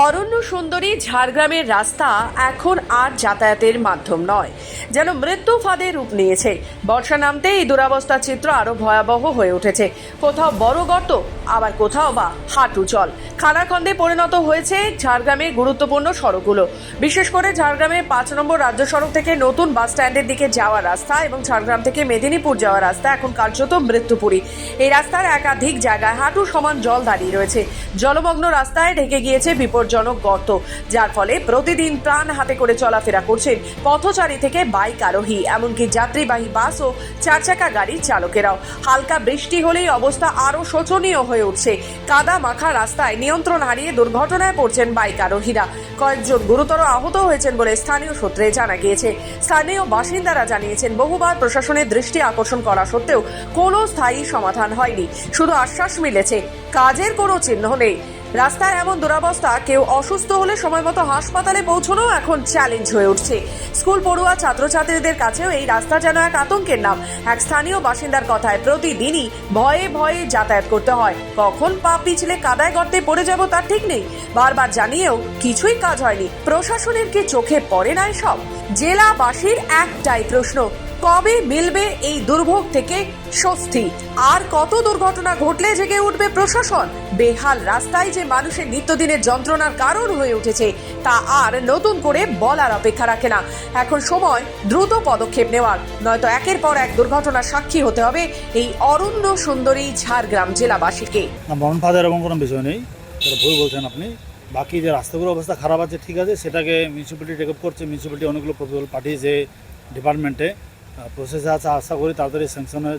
অরণ্য সুন্দরী ঝাড়গ্রামের রাস্তা এখন আর যাতায়াতের মাধ্যম নয়, যেন মৃত্যু ফাঁদে রূপ নিয়েছে। বর্ষা নামতে এই দুরাবস্থার চিত্র আরও ভয়াবহ হয়ে উঠেছে। কোথাও বড় গর্ত, আবার কোথাও বা হাঁটু জল। খানাখন্দে পরিণত হয়েছে ঝাড়গ্রামের গুরুত্বপূর্ণ সড়কগুলো। বিশেষ করে গ্রামের পাঁচ নম্বর রাজ্য সড়ক থেকে নতুন বাস স্ট্যান্ডের দিকে যাওয়ার রাস্তা এবং ঝাড়গ্রাম থেকে মেদিনীপুর যাওয়ার রাস্তা এখন কার্যত মৃত্যুপুরী। এই রাস্তার একাধিক জায়গায় হাঁটু সমান জল দাঁড়িয়ে রয়েছে। জলমগ্ন রাস্তায় ঢেকে গিয়েছে বিপজ্জনক গর্ত, যার ফলে প্রতিদিন প্রাণ হাতে করে চলাফেরা করছেন পথচারী থেকে বাইক আরোহী, এমনকি যাত্রীবাহী বাস ও চার চাকা গাড়ির চালকেরাও। হালকা বৃষ্টি হলেই অবস্থা আরও শোচনীয় হয়ে উঠছে। কাদা মাখা রাস্তায় নিয়ন্ত্রণ হারিয়ে দুর্ঘটনায় পড়ছেন বাইক আরোহীরা। কয়েকজন গুরুতর আহত হয়েছেন বলে স্থানীয় সূত্রে জানা গিয়েছে। স্থানীয় বাসিন্দারা জানিয়েছেন, বহুবার প্রশাসনের দৃষ্টি আকর্ষণ করা সত্ত্বেও কোনো স্থায়ী সমাধান হয়নি। শুধু আশ্বাস মিলেছে, কাজের কোনো চিহ্ন নেই। রাস্তার এমন দুরবস্থা, কেউ অসুস্থ হলে সময়মতো হাসপাতালে পৌঁছানো এখন চ্যালেঞ্জ হয়ে উঠছে। স্কুল পড়ুয়া ছাত্রছাত্রীদের কাছেও এই রাস্তা যেন এক আতঙ্কের নাম। এক স্থানীয় বাসিন্দার কথায় প্রতিদিনই ভয়ে ভয়ে যাতায়াত করতে হয়। কখন পা পিছলে কাদায় গর্তে পড়ে যাব তার ঠিক নেই। বারবার জানিয়েও কিছুই কাজ হয়নি। প্রশাসনের কি চোখে পড়ে না সব জেলাবাসীর একটাই প্রশ্ন কবে মিলবে এই দুর্ভোগ থেকে স্বস্তি? আর কত দুর্ঘটনা ঘটলে জেগে উঠবে প্রশাসন? বেহাল রাস্তায় যে মানুষের নিত্যদিনের যন্ত্রণার কারণ হয়ে উঠেছে, তা আর নতুন করে বলার অপেক্ষা রাখে না। এখন সময় দ্রুত পদক্ষেপ নেওয়ার। নয়তো একের পর এক দুর্ঘটনার সাক্ষী হতে হবে এই অরণ্য সুন্দরী ঝাড়গ্রাম জেলাবাসীকে। এরকম কোনো বিষয় নেই। ভুল বলছেন আপনি। বাকি যে রাস্তাগুলোর অবস্থা খারাপ আছে, ঠিক আছে, সেটাকে মিউনিসিপ্যালিটি টেক করছে। মিউনিসিপ্যালিটি অনেকগুলো প্রপোজাল পাঠিয়েছে ডিপার্টমেন্টে প্রসেসে আছে আশা করি তাড়াতাড়ি স্যাংশনে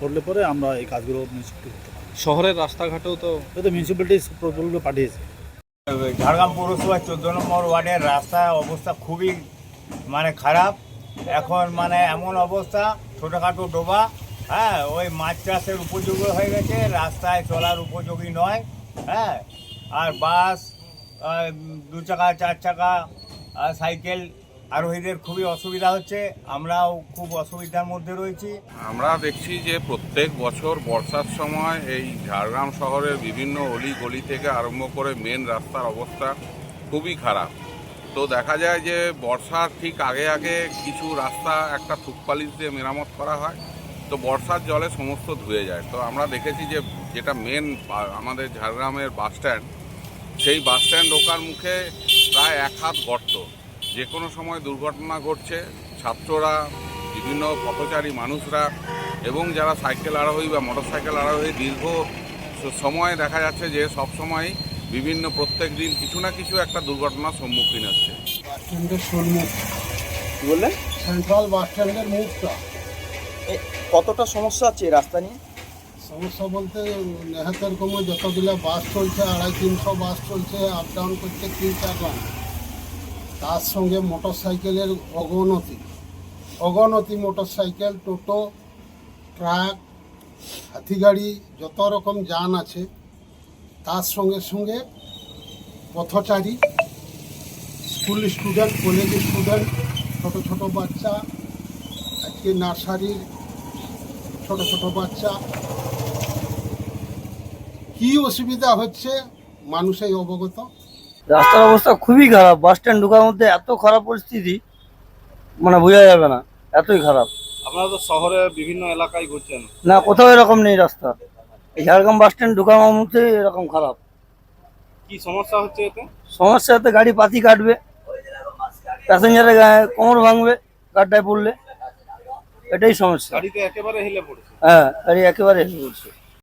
করলে পরে আমরা এই কাজগুলো মিউনিসিপ্যালিটি করতে শহরের রাস্তাঘাটেও তো তো মিউনিসিপ্যালিটি প্রপোজালগুলো পাঠিয়েছে। ঝাড়গ্রাম পৌরসভার চোদ্দ নম্বর ওয়ার্ডের রাস্তার অবস্থা খুবই মানে খারাপ। এখন মানে এমন অবস্থা ছোটোখাটো ডোবা হ্যাঁ ওই মাছ চাষের উপযোগী হয়ে গেছে রাস্তায় চলার উপযোগী নয় হ্যাঁ। আর বাস দু চাকা চার চাকা আর সাইকেল আরোহীদের খুবই অসুবিধা হচ্ছে, আমরাও খুব অসুবিধার মধ্যে রয়েছি। আমরা দেখছি যে প্রত্যেক বছর বর্ষার সময় এই ঝাড়গ্রাম শহরের বিভিন্ন অলি গলি থেকে আরম্ভ করে মেন রাস্তার অবস্থা খুবই খারাপ। তো দেখা যায় যে বর্ষার ঠিক আগে আগে কিছু রাস্তা একটা থুকপালিশ দিয়ে মেরামত করা হয়, তো বর্ষার জলে সমস্ত ধুয়ে যায়। তো আমরা দেখেছি যে যেটা মেন আমাদের ঝাড়গ্রামের বাস স্ট্যান্ড সেই বাস স্ট্যান্ড ঢোকার মুখে প্রায় এক হাত গর্ত। যে কোনো সময় দুর্ঘটনা ঘটছে ছাত্ররা বিভিন্ন পথচারী মানুষরা এবং যারা সাইকেল আরোহী বা মোটর সাইকেল আরোহী দীর্ঘ সময় দেখা যাচ্ছে যে সব সময় বিভিন্ন প্রত্যেক দিন কিছু না কিছু একটা দুর্ঘটনার সম্মুখীন হচ্ছে। বললেন? সেন্ট্রাল বাস স্ট্যান্ডের মুখটা কতটা সমস্যা আছে রাস্তা নিয়ে? সমস্যা বলতে নেহাতের কম যতগুলো বাস চলছে আড়াই তিনশো বাস চলছে আপ ডাউন করতে তিন চার তার সঙ্গে মোটর সাইকেলের অগণতি। অগণতি মোটর সাইকেল টোটো, ট্রাক হাতি গাড়ি যত রকম যান আছে, তার সঙ্গে সঙ্গে পথচারী, স্কুল স্টুডেন্ট, কলেজ স্টুডেন্ট, ছোট ছোট বাচ্চা, আজকে নার্সারির ছোট ছোট বাচ্চা। কি অসুবিধা হচ্ছে মানুষই অবগত। রাস্তার অবস্থা খুবই খারাপ বাস স্ট্যান্ড ঢোকার মধ্যে এত খারাপ পরিস্থিতি মানে বোঝা যাবে না এতই খারাপ। আপনারা তো শহরে বিভিন্ন এলাকায় ঘুরছেন। না কোথাও এরকম নেই রাস্তা। এই ঝাড়গ্রাম বাস স্ট্যান্ড ঢোকার মধ্যে এরকম খারাপ। কি সমস্যা হচ্ছে এতে? সমস্যা এতে গাড়ি পাতি কাটবে প্যাসেঞ্জারের কোমর ভাঙবে গাড্ডায় পড়লে। এটাই সমস্যা। গাড়িতে একেবারে হেলে পড়েছে। হ্যাঁ গাড়ি একেবারে হেলে পড়ছে।